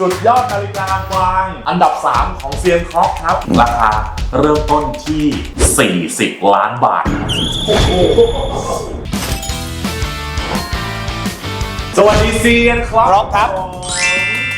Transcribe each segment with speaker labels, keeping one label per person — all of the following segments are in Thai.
Speaker 1: สุดยอดนาฬิกากวาง อันดับ 3 ของเซียนคล็อกครับ ราคาเริ่มต้นที่ 40 ล้านบาท สวัสดีเซียนคล็อก
Speaker 2: คล็อกครับ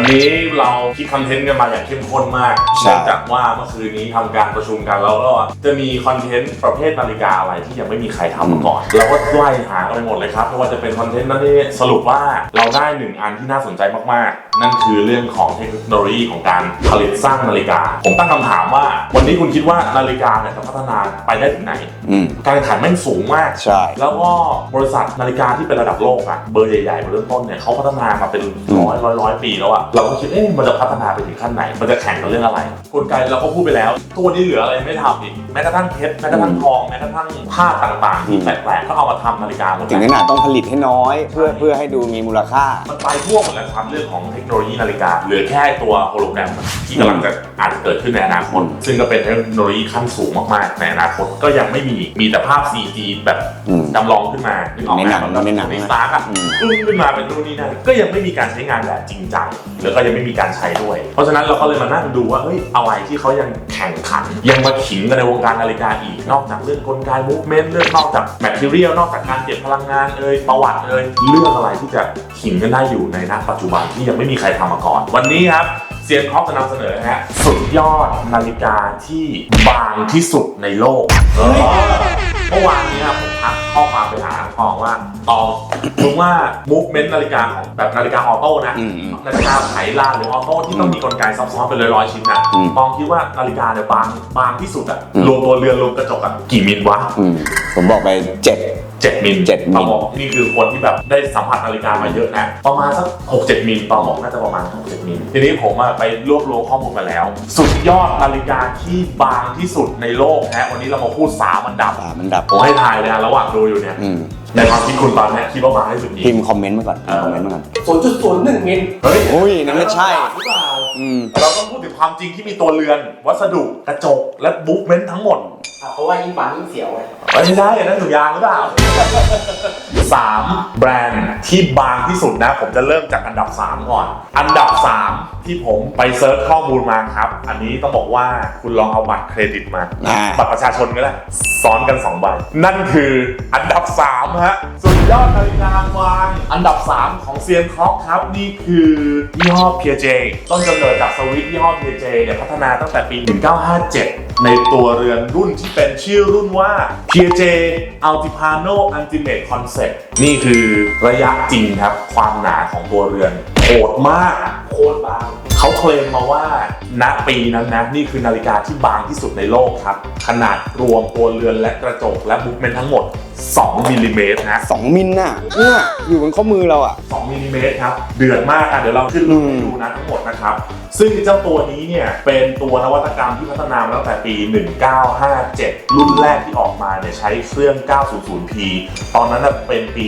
Speaker 1: วันนี้เราคิดคอนเทนต์กันมาอย่างเข้มข้นมาก
Speaker 2: ใช่
Speaker 1: เนื่องจากว่าเมื่อคืนนี้ทำการประชุมกันแล้วก็จะมีคอนเทนต์ประเภทนาฬิกาอะไรที่ยังไม่มีใครทำมาก่อนเราก็ไล่หากันไปหมดเลยครับไม่ว่าจะเป็นคอนเทนต์นั้นนี่สรุปว่าเราได้หนึ่งอันที่น่าสนใจมากๆ นั่นคือเรื่องของเทคโนโลยีของการผลิตสร้างนาฬิกา ผมตั้งคำถามว่า วันนี้คุณคิดว่านาฬิกาเนี่ยจะพัฒนาไปได้ถึงไหน
Speaker 2: อืม
Speaker 1: การแข่งขันแม่งสูงมาก
Speaker 2: ใช่
Speaker 1: แล้วก็บริษัทนาฬิกาที่เป็นระดับโลกอะเบอร์ใหญ่ๆมาเริ่มต้นเนี่ยเขาพัฒนามาเป็นร้อยร้อยร้อยปีแล้วอะเราก็คิดเอ๊ะมันจะพัฒนาไปถึงขั้นไหน มันจะแข่งกันเรื่องอะไร กลไกเราก็พูดไปแล้วทุกวันนี้เหลืออะไรไม่ทำอีกแม้กระทั่งเพชรแม้กระทั่งทองแม้กระทั่งผ้าต่างๆที่แปลกๆก็เอามาทำนาฬิกาหมด
Speaker 2: ถึงข
Speaker 1: แล้ว
Speaker 2: นาดต้องผลิตให้น้อย เพื่อเพื่อให้ดูมีมูลค่า
Speaker 1: มันไปทั่วหมดแล้วครับเรื่องของเทคโนโลยีนาฬิกาเหลือแค่ตัวโฮโลแกรมที่กำลังจะอาจจะเกิดขึ้นในอนาคตซึ่งก็เป็นเทคโนโลยีขั้นสูงมากๆในอนาคตก็ยังไม่มีมีแต่ภาพ CG แบบ
Speaker 2: อืม
Speaker 1: จำลองขึ้นมานึกออกไหม
Speaker 2: ในหนัง
Speaker 1: แบบ
Speaker 2: ในหนัง
Speaker 1: ในสตาร์กอะ
Speaker 2: อืม
Speaker 1: ปึ้งขึ้นมาเป็นนู่นนี่นั่นก็ยังไม่มีการใช้งานแบบจริงจังแล้วก็ยังไม่มีการใช้ด้วย เพราะฉะนั้นเราก็เลยมานั่งดูว่าเฮ้ยอะไรที่เขายังแข่งขัน ยังมาขิงกันในวงการนาฬิกาอีก นอกจากเรื่องกลไกมูฟเมนต์เรื่องนอกจากแมทเทียลนอกจากการเก็บพลังงานเอ่ยประวัติเอ่ยเรื่องอะไรที่จะขิงกันได้อยู่ในณปัจจุบันที่ยังไม่มีใครทำมาก่อน วันนี้ครับ เซียนคอปจะนำเสนอนะฮะสุดยอดนาฬิกาที่บางที่สุดในโลกเออเมื่อวานนี้ผมทักข้อความไปหาตองว่าตองรู้ว่ามูฟเมนต์นาฬิกาของแบบนาฬิกาออโต้นะ
Speaker 2: อืมอืม
Speaker 1: นาฬิกาไขลานหรือออโต้ที่ต้องมีกลไกซับซ้อนเป็นร้อยๆชิ้นอะ
Speaker 2: อืม
Speaker 1: ตองคิดว่านาฬิกาเนี่ยบางบางที่สุดอะ
Speaker 2: อืม
Speaker 1: รวมตัวเรือนรวมกระจกอะกี่มิลวะ
Speaker 2: อืมผมบอกไปเจ็ด
Speaker 1: เจ็ดมิล
Speaker 2: เจ็ดมิล
Speaker 1: ตองบอกนี่คือคนที่แบบได้สัมผัสนาฬิกามาเยอะนะประมาณสักหกเจ็ดมิลตองบอกน่าจะประมาณหกเจ็ดมิลทีนี้ผมอะไปรวบรวมข้อมูลมาแล้ว สุดยอดนาฬิกาที่บางที่สุดในโลกนะวันนี้เรามาพูดสามอันดับ
Speaker 2: อ่ามันดับ
Speaker 1: ผมให้ทายเลยนะระหว่างดูอยู่เนี่ย
Speaker 2: อืม
Speaker 1: ในความคิดคุณตอนเนี้ยคิดว่ามาให้สุดนี้
Speaker 2: พิมพ์คอมเมนต์มาก่อนพิมพ์คอมเมนต์มาก่อน
Speaker 3: ศูนย์จุดศูนย์หนึ่งมิล
Speaker 1: เฮ้ย
Speaker 2: อุ้ยนั่นไม่ใช่
Speaker 1: หรือเปล่า
Speaker 2: อืม
Speaker 1: เราต้องพูดถึงความจริงที่มีตัวเรือน วัสดุกระจกและบุ๊กเมนต์ทั้งหมด
Speaker 3: อะเพราะว่ายิ่งบางยิ่งเสียวไง
Speaker 1: ไม่ใช่อันนั้นถุงยางหรือเปล่าสามแบรนด์ที่บางที่สุดนะ ผมจะเริ่มจากอันดับ 3 ก่อน อันดับ 3 ที่ผมไปเซิร์ชข้อมูลมาครับ อันนี้ต้องบอกว่าคุณลองเอาบัตรเครดิตมา
Speaker 2: อ่า
Speaker 1: บัตรประชาชนก็ได้ซ้อนกัน2ใบนั่นคืออันดับ3ฮะสุดยอดนาฬิกาวาง อันดับ 3 ของเซียนคล็อกครับ นี่คือยี่ห้อ Piaget ต้นกำเนิดจากสวิตยี่ห้อ Piaget เนี่ยพัฒนาตั้งแต่ปี 1957 ในตัวเรือนรุ่นที่เป็นชื่อรุ่นว่า Piaget Altipano Ultimate Concept นี่คือระยะจริงครับ ความหนาของตัวเรือนโหดมาก
Speaker 3: โคตรบาง
Speaker 1: เขาเคลมมาว่าณปีนั้นนะนี่คือนาฬิกาที่บางที่สุดในโลกครับ ขนาดรวมตัวเรือนและกระจกและบุ๊กเมนทั้งหมด 2มิลลิเมตรนะ
Speaker 2: สองมิลน่ะเนี่ยอยู่บนข้อมือเราอะ
Speaker 1: 2มิลลิเมตรครับ เดือดมากอะเดี๋ยวเราขึ้นรูปให้ดูนะทั้งหมดนะครับซึ่งเจ้าตัวนี้เนี่ย เป็นตัวนวัตกรรมที่พัฒนามาตั้งแต่ปี 1957 รุ่นแรกที่ออกมาเนี่ยใช้เครื่อง 900p ตอนนั้นเป็นปี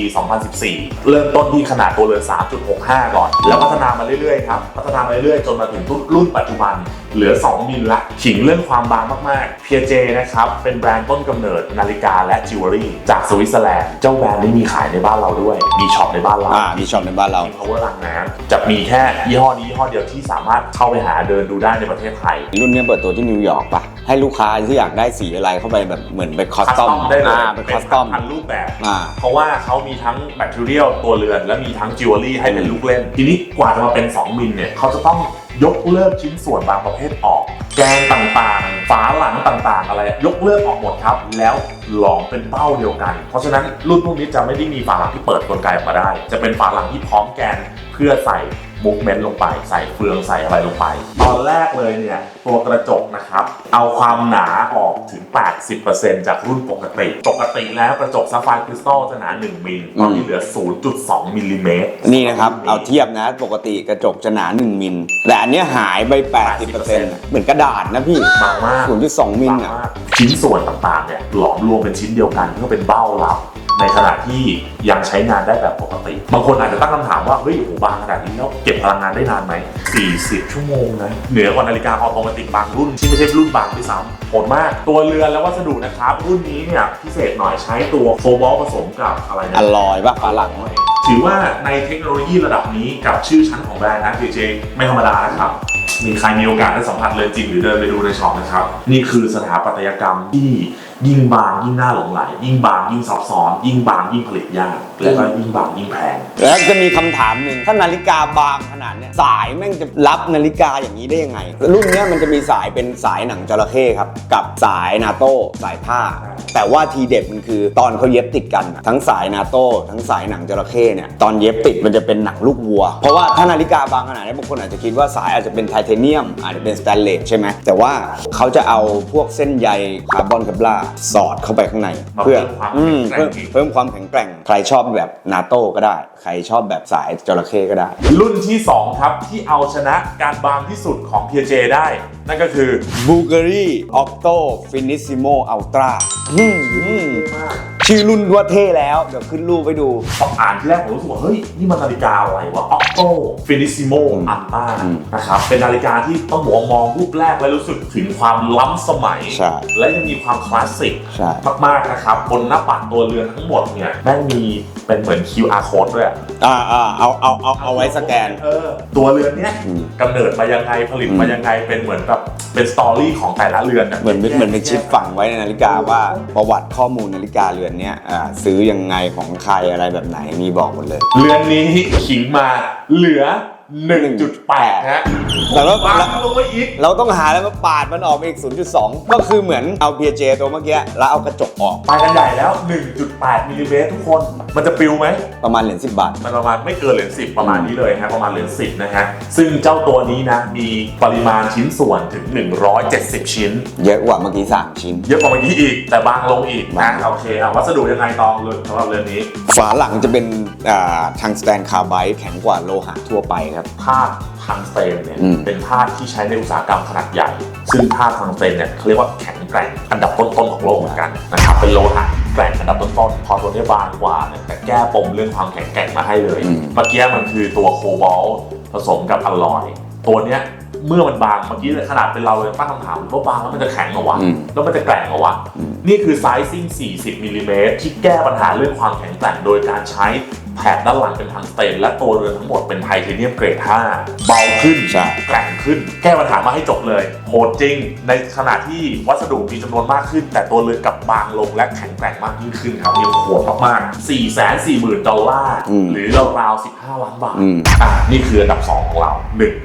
Speaker 1: 2014 เริ่มต้นที่ขนาดตัวเรือ 3.65 ก่อน แล้วพัฒนามาเรื่อยๆครับ พัฒนามาเรื่อยๆ จนมาถึงรุ่นปัจจุบัน เหลือ 2 มิลละขิงเรื่องความบางมากๆ Piaget นะครับ เป็นแบรนด์ต้นกำเนิดนาฬิกาและจิวเวลรี่จากสวิตเซอร์แลนด์เจ้าแบรนด์นี้มีขายในบ้านเราด้วย มีช็อปในบ้านเรา
Speaker 2: อ่ามีช็อปในบ้านเรา
Speaker 1: มี power ลังน้ำจะมีแค่ยี่ห้อนี้ยี่ห้อเดียวที่สามารถเข้าไปหาเดินดูได้ในประเทศไทย
Speaker 2: รุ่นเนี้ยเปิดตัวที่นิวยอร์กปะ ให้ลูกค้าที่อยากได้สีอะไรเข้าไปแบบเหมือนไปคอสตอม
Speaker 1: ได้เลย
Speaker 2: อ่าเป็นคอสตอม
Speaker 1: พันรูปแบบ
Speaker 2: อ่า
Speaker 1: เพราะว่าเขามีทั้งแบตเตอรี่ตัวเรือน และมีทั้งจิวเวลรี่ให้เป็นลูกเล่น ทีนี้กว่าจะมาเป็น 2 มิลเนี่ยเขาจะต้องยกเลิกชิ้นส่วนบางประเภทออก แกนต่างๆ ฝาหลังต่างๆ อะไร ยกเลิกออกหมดครับ แล้วหลอมเป็นเป้าเดียวกัน เพราะฉะนั้นรุ่นพวกนี้จะไม่ได้มีฝาหลังที่เปิดกลไกออกมาได้ จะเป็นฝาหลังที่พร้อมแกนเพื่อใส่ มูฟเมนต์ลงไป ใส่เฟืองใส่อะไรลงไป ตอนแรกเลยเนี่ย ตัวกระจกนะครับ เอาความหนาออกถึง 80%จากรุ่นปกติ ปกติแล้วกระจกซัฟไฟร์คริสตัลจะหนา 1มิลตอนนี้เหลือ 0.2มิลลิเมตร
Speaker 2: นี่นะครับ เอาเทียบนะ ปกติกระจกจะหนา 1มิลแต่อันเนี้ยหายไป 80%เหมือนกระดาษนะพี่
Speaker 1: บางมาก
Speaker 2: 0.2มิล
Speaker 1: บาง
Speaker 2: อะ
Speaker 1: มากชิ้นส่วนต่างๆเนี่ยหลอมรวมเป็นชิ้นเดียวกันเพื่อเป็นเบ้าเรา ในขณะที่ยังใช้งานได้แบบปกติ บางคนอาจจะตั้งคำถามว่า เฮ้ยโอ้โหบางขนาดนี้แล้วเก็บพลังงานได้นานไหม 40 ชั่วโมงนะ เหนือกว่านาฬิกาออโตเมติกบางรุ่น ที่ไม่ใช่รุ่นบางด้วยซ้ำโหดมาก ตัวเรือนและวัสดุนะครับ รุ่นนี้เนี่ยพิเศษหน่อยใช้ตัวโคบอลต์ผสมกับอะไรนะ
Speaker 2: อร่อยปะฝาหลัง
Speaker 1: ถึถือว่าในเทคโนโลยีระดับนี้กับชื่อชั้นของแบรนด์นะ PJ ไม่ธรรมดานะครับ มีใครมีโอกาสได้สัมผัสเลยจริงหรือเดินไปดูในช็อปนะครับ นี่คือสถาปัตยกรรมที่ยิ่งบางยิ่งน่าหลงไหล ยิ่งบางยิ่งซับซ้อน ยิ่งบางยิ่งผลิตยากและก็ยิ่งบางยิ่งแพง
Speaker 2: แล้วจะมีคำถามหนึ่งถ้านาฬิกาบางขนาดเนี้ยสายแม่งจะรับนาฬิกาอย่างนี้ได้ยังไง รุ่นเนี้ยมันจะมีสายเป็นสายหนังจระเข้ครับ กับสายนาโต้สายผ้า แต่ว่าทีเด็ดมันคือตอนเขาเย็บติดกัน ทั้งสายนาโต้ทั้งสายหนังจระเข้เนี่ยตอนเย็บติดมันจะเป็นหนังลูกวัว เพราะว่าถ้านาฬิกาบางขนาดนี้บางคนอาจจะคิดว่าสายอาจจะเป็นไทเทเนียม อาจจะเป็นสแตนเลสใช่ไหมแต่ว่าเขาจะเอาพวกเส้นใยคาร์บอนกับลาสอดเข้าไปข้างใน
Speaker 1: มา
Speaker 2: เพื่อ
Speaker 1: เพิ่มความ
Speaker 2: อืม
Speaker 1: แข็งแกร่
Speaker 2: เพิ่
Speaker 1: ง
Speaker 2: ม
Speaker 1: อีก
Speaker 2: เพิ่มความแข็งแกร่ง ใครชอบแบบนาโต้ก็ได้ ใครชอบแบบสายจระเข้ก็ได้
Speaker 1: รุ่นที่ 2 ครับ ที่เอาชนะการบางที่สุดของ PJ ได้ นั่นก็คือ
Speaker 2: b u l g a r i Octo Finissimo Ultra อืมอืม ชื่อรุ่นว่าเท่แล้ว เดี๋ยวขึ้นรูปไปดู
Speaker 1: พออ่านที่แรกผมรู้สึกว่า เฮ้ย นี่มันนาฬิกาอะไรวะ Octo Finissimo Ultra
Speaker 2: อืม
Speaker 1: นะครับ เป็นนาฬิกาที่ต้องบอกว่ามองรูปแรกแล้วรู้สึกถึงความล้ำสมัย
Speaker 2: ใช่
Speaker 1: และยังมีความคลาสสิก
Speaker 2: ใช่
Speaker 1: มากๆนะครับ บนหน้าปัดตัวเรือนทั้งหมดเนี่ยแม่งมีเป็นเหมือน QR code ด้วยอะ
Speaker 2: อ่าอ่าเอาเอาเอาเอาไว้สแกน
Speaker 1: เออตัวเรือนเนี้ย
Speaker 2: อืม
Speaker 1: กำเนิดมายังไงผลิต
Speaker 2: อืม
Speaker 1: มายังไงเป็นเหมือนแบบเป็นสตอรี่ของแต่ละเรือนอะ
Speaker 2: เหมือนเป็นเหมือนเป็นชิปฝังไว้ในนาฬิกาว่าประวัติข้อมูลนาฬิกาเรือนเนี้ยอ่าซื้อยังไงของใครอะไรแบบไหนมีบอกหมดเลย
Speaker 1: เรือนนี้ขิงมาเหลือ 1.8 ฮะ
Speaker 2: แต่ว่า
Speaker 1: บางลงมาอีก
Speaker 2: เราต้องหาแล้วมาปาดมันออกไปอีก 0.2 ก็คือเหมือนเอา PJ ตัวเมื่อกี้แล้วเอากระจกออก
Speaker 1: ไปกันใหญ่แล้ว 1.8มิลลิเมตรทุกคนมันจะปิวไหม
Speaker 2: ประมาณเหรียญ10 บาท
Speaker 1: มันประมาณไม่เกินเหรียญ10ประมาณนี้เลยฮะประมาณเหรียญ10นะฮะซึ่งเจ้าตัวนี้นะมีปริมาณชิ้นส่วนถึง 170 ชิ้น
Speaker 2: เยอะกว่าเมื่อกี้ 3 ชิ้น
Speaker 1: เยอะกว่าเมื่อกี้อีก แต่บางลงอีก
Speaker 2: บา
Speaker 1: นะ
Speaker 2: ง
Speaker 1: โอเคเอาวัสดุยังไงตองเลยสำหรับเรือนนี้
Speaker 2: ฝาหลังจะเป็นอ่าทางสแตนคาร์ไบต์แข็งกว่าโลหะทั่วไปครับ
Speaker 1: ธาตุทางสเตนเนี่ย
Speaker 2: อืม
Speaker 1: เป็นธาตุที่ใช้ในอุตสาหกรรมขนาดใหญ่ ซึ่งธาตุทางสเตนเนี่ยเขาเรียกว่าแข็งแกร่งอันดับต้นๆของโลกเหมือนกันนะครับเป็นโลหะ แกร่งอันดับต้นๆพอตัวนี้บางกว่าเนี่ยแต่แก้ปมเรื่องความแข็งแกร่งมาให้เลย
Speaker 2: อืม
Speaker 1: เมื่อกี้มันคือตัวโคบอลต์ผสมกับอลลอย ตัวเนี้ยเมื่อมันบางเมื่อกี้เลยขนาดเป็นเราเลยตั้งคำถามว่าบางแล้วมันจะแข็งเหรอวะ
Speaker 2: อืม
Speaker 1: แล้วมันจะแกร่งเหรอวะ
Speaker 2: อืม
Speaker 1: นี่คือไซซิ่ง 40มิลลิเมตรที่แก้ปัญหาเรื่องความแข็งแกร่งโดยการใช้ แถบด้านหลังเป็นทางสเตนและตัวเรือนทั้งหมดเป็นไทเทเนียมเกรด 5 เบาขึ้น
Speaker 2: ใช่
Speaker 1: แกร่งขึ้น แก้ปัญหามาให้จบเลย โหดจริง ในขณะที่วัสดุมีจำนวนมากขึ้น แต่ตัวเรือนกลับบางลงและแข็งแกร่งมากยิ่งขึ้นครับนี่โหดมากๆ 4 4 0 0 0 0ดอลลาร์
Speaker 2: อืม
Speaker 1: หรือราวๆ15 ล้านบาท
Speaker 2: อืม
Speaker 1: อ่านี่คืออันดับ 2 ของเรา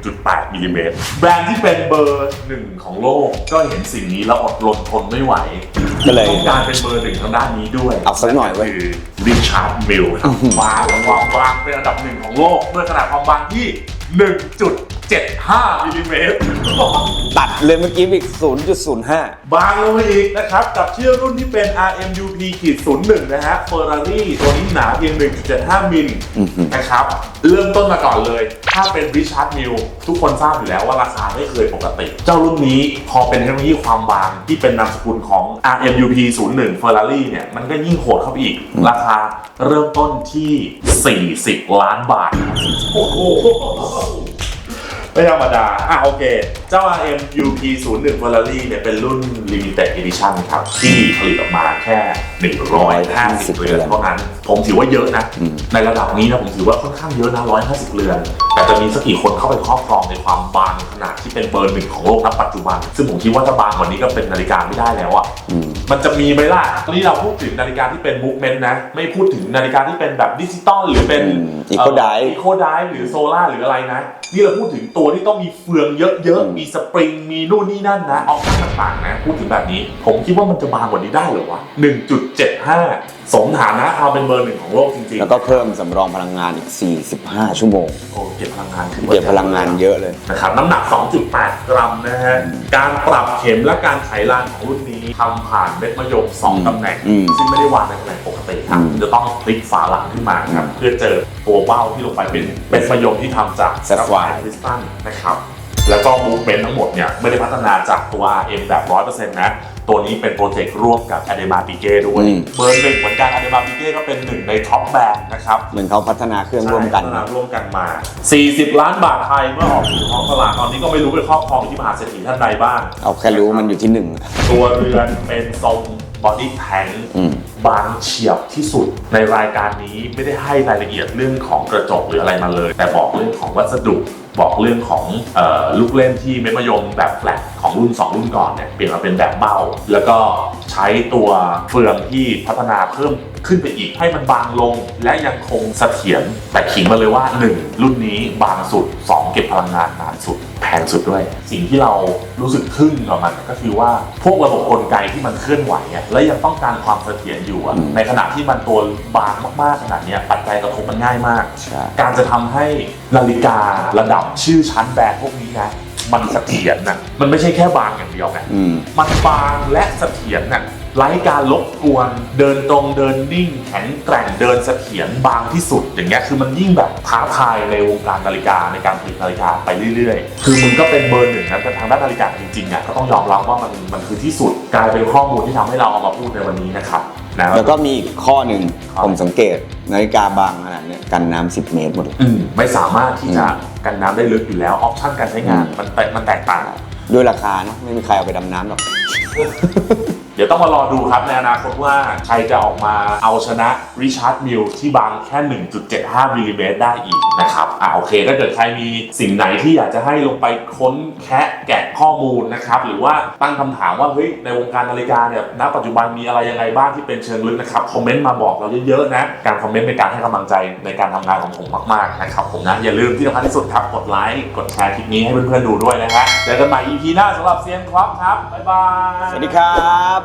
Speaker 1: 1.8มิลลิเมตรแบรนด์ที่เป็นเบอร์หนึ่งของโลก ก็เห็นสิ่งนี้แล้วอดรนทนไม่ไหว
Speaker 2: ก็เลย
Speaker 1: ต้องการเป็นเบอร์หนึ่งทางด้านนี้ด้วย
Speaker 2: เอาสักหน่อยเว้ย
Speaker 1: คือ ริชาร์ดมิลครับวางวางวางเป็นอันดับหนึ่งของโลกด้วยขนาดความบางที่ 1.75มิลลิเมตร
Speaker 2: ตัดเลยเมื่อกี้อีก 0.05
Speaker 1: บางลงไปอีกนะครับ กับชื่อรุ่นที่เป็น RMUP ขีด01 นะฮะ Ferrari ตัวนี้หนาเพียง 1.75 มิล
Speaker 2: อือหือ
Speaker 1: นะครับ เริ่มต้นมาก่อนเลย ถ้าเป็นริชาร์ดมิลทุกคนทราบอยู่แล้วว่าราคาไม่เคยปกติ เจ้ารุ่นนี้พอเป็นเทคโนโลยีความบางที่เป็นนามสกุลของ RMUP 01 Ferrari เนี่ยมันก็ยิ่งโหดเข้าไปอีก ราคาเริ่มต้นที่ 40 ล้านบาท โอ้โห ไม่ธรรมดา อะโอเค เจ้า RM UP 0 1 Ferrari เนี่ยเป็นรุ่น Limited Edition ครับ ที่ผลิตออกมาแค่ 150 เรือนเท่านั้น ผมถือว่าเยอะนะ
Speaker 2: อืม
Speaker 1: ในระดับนี้นะ ผมถือว่าค่อนข้างเยอะนะ 150 เรือน แต่จะมีสักกี่คนเข้าไปครอบครองในความบางขนาดที่เป็นเบอร์หนึ่งของโลกณปัจจุบัน ซึ่งผมคิดว่าถ้าบางกว่านี้ก็เป็นนาฬิกาไม่ได้แล้วอะ
Speaker 2: อื ม
Speaker 1: มันจะมีไหมล่ะนี่เราพูดถึงนาฬิกาที่เป็นมูฟเมนต์นะ ไม่พูดถึงนาฬิกาที่เป็นแบบดิจิตอลหรือเป็น
Speaker 2: อืม Eco Dive
Speaker 1: อีโคไดหรือโซล่าหรืออะไรนะ นี่เราพูดถึงตัวที่ต้องมีเฟืองเยอะ
Speaker 2: อืม
Speaker 1: ๆ มีสปริง มีนู่นนี่นั่นนะ ออปชั่นต่างๆนะ พูดถึงแบบนี้ ผมคิดว่ามันจะบางกว่านี้ได้เหรอวะ 1.75 สมฐานะความเป็นเบอร์หนึ่งของโลกจริง
Speaker 2: แล้วก็เพิ่มสำรองพลังงานอีก 45 ชั่วโมง
Speaker 1: ๆโอ้เก็บพลังงานขึ้น
Speaker 2: เก็บพลังงานเยอะเลย
Speaker 1: นะครับน้ำหนัก 2.8 กรัมนะฮะ การปรับเข็มและการไขลานของรุ่นนี้ทำผ่านเม็ดมะยม2ตำแหน่ง
Speaker 2: อืม
Speaker 1: ซึ่งไม่ได้วางในตำแหน่งปกติครับ
Speaker 2: อืม
Speaker 1: จะต้องพลิกฝาหลังขึ้นมาครับเพื่อเจอตัวเบ้าที่ลงไปเป็นเป็นมะยมที่ทำจาก
Speaker 2: Sapphire
Speaker 1: คริสตัลนะครับแล้วก็มูฟเมนต์ทั้งหมดเนี่ยไม่ได้พัฒนาจากตัว RM แบบ100%นะ ตัวนี้เป็นโปรเจกต์ร่วมกับ a d e m a p i q u e ด้วย
Speaker 2: อืม
Speaker 1: เบอร์หนึ่งเหมือนกัน a d e m a p i q u e ก็เป็นหนึ่งในท็อปแบรนด์นะครับ
Speaker 2: เหมือนเขาพัฒนาเครื่องร่วมกัน
Speaker 1: ใช่พัฒนาร่วมกันมา 40 ล้านบาทไทยเมื่อออกสู่ท้องตลาดตอนนี้ก็ไม่รู้ไปครอบครองที่มหาเศรษฐีท่านใดบ้าง
Speaker 2: เอาแค่รู้มันอยู่ที่หนึ่ง
Speaker 1: ตัวเรือนเป็นทรง body tank
Speaker 2: อืม
Speaker 1: บางเฉียบที่สุดในรายการนี้ไม่ได้ให้รายละเอียดเรื่องของกระจกหรืออะไรมาเลย แต่บอกเรื่องของวัสดุ บอกเรื่องของออลูกเล่นที่เม็ดมะยมแบบแฟลตของรุ่น 2 รุ่นก่อนเนี่ยเปลี่ยนมาเป็นแบบเบ้า แล้วก็ใช้ตัวเฟืองที่พัฒนาเพิ่มขึ้นไปอีกให้มันบางลง และยังคงเสถียรแต่ขิงมาเลยว่า 1 รุ่นนี้บางสุด 2 เก็บพลังงานนานสุด แพงสุดด้วย สิ่งที่เรารู้สึกทึ่งกับมันก็คือว่าพวกระบบกลไกที่มันเคลื่อนไหวอะและยังต้องการความเสถียรอยู่อะ
Speaker 2: อืม
Speaker 1: ในขณะที่มันตัวบางมากๆขนาดเนี้ยปัจจัยกระทบมันง่ายมาก
Speaker 2: ใช่
Speaker 1: การจะทำให้นาฬิการะดับชื่อชั้นแบรนด์พวกนี้นะมันเสถียรนะมันไม่ใช่แค่บางอย่างเดียวนะ
Speaker 2: อืม
Speaker 1: มันบางและเสถียรน่ะ ไร้การรบกวน เดินตรงเดินนิ่ง แข็งแกร่งเดินเสถียรบางที่สุด อย่างเงี้ยคือมันยิ่งแบบท้าทายในวงการนาฬิกาในการผลิตนาฬิกาไปเรื่อยๆ คือมึงก็เป็นเบอร์หนึ่งนะแต่ทางด้านนาฬิกาจริงๆอะก็ต้องยอมรับว่ามันมันคือที่สุดกลายเป็นข้อมูลที่ทำให้เราเอามาพูดในวันนี้นะครับนะ
Speaker 2: แล้วก็มีอีกข้อหนึ่ง
Speaker 1: ครับ
Speaker 2: ผมสังเกตนาฬิกาบางขนาดเนี้ยกันน้ำ10 เมตรหมดเลย
Speaker 1: อืมไม่สามารถที่จะ
Speaker 2: อืม
Speaker 1: กันน้ำได้ลึกอยู่แล้วออปชั่นการใช้งาน
Speaker 2: อืม
Speaker 1: มันแตกมันแตกต่าง
Speaker 2: ด้วยราคานะไม่มีใครเอาไปดำน้ำหรอก
Speaker 1: เดี๋ยวต้องมารอดูครับในอนาคตว่าใครจะออกมาเอาชนะริชาร์ดมิลที่บางแค่ 1.75มิลลิเมตรได้อีกนะครับอ่าโอเคถ้าเกิดใครมีสิ่งไหนที่อยากจะให้ลงไปค้นแคะแกะข้อมูลนะครับ หรือว่าตั้งคำถามว่าเฮ้ยในวงการนาฬิกาเนี่ยณปัจจุบันมีอะไรยังไงบ้างที่เป็นเชิงลึกนะครับคอมเมนต์มาบอกเราเยอะๆนะการคอมเมนต์เป็นการให้กำลังใจในการทำงานของผมมากๆนะครับผมนะอย่าลืมที่สำคัญที่สุดครับกดไลค์กดแชร์คลิปนี้ให้เพื่อนๆดูด้วยนะฮะเจอกันใหม่ EP หน้าสำหรับเซียนครับครับบ๊ายบาย
Speaker 2: สวัสดีครับ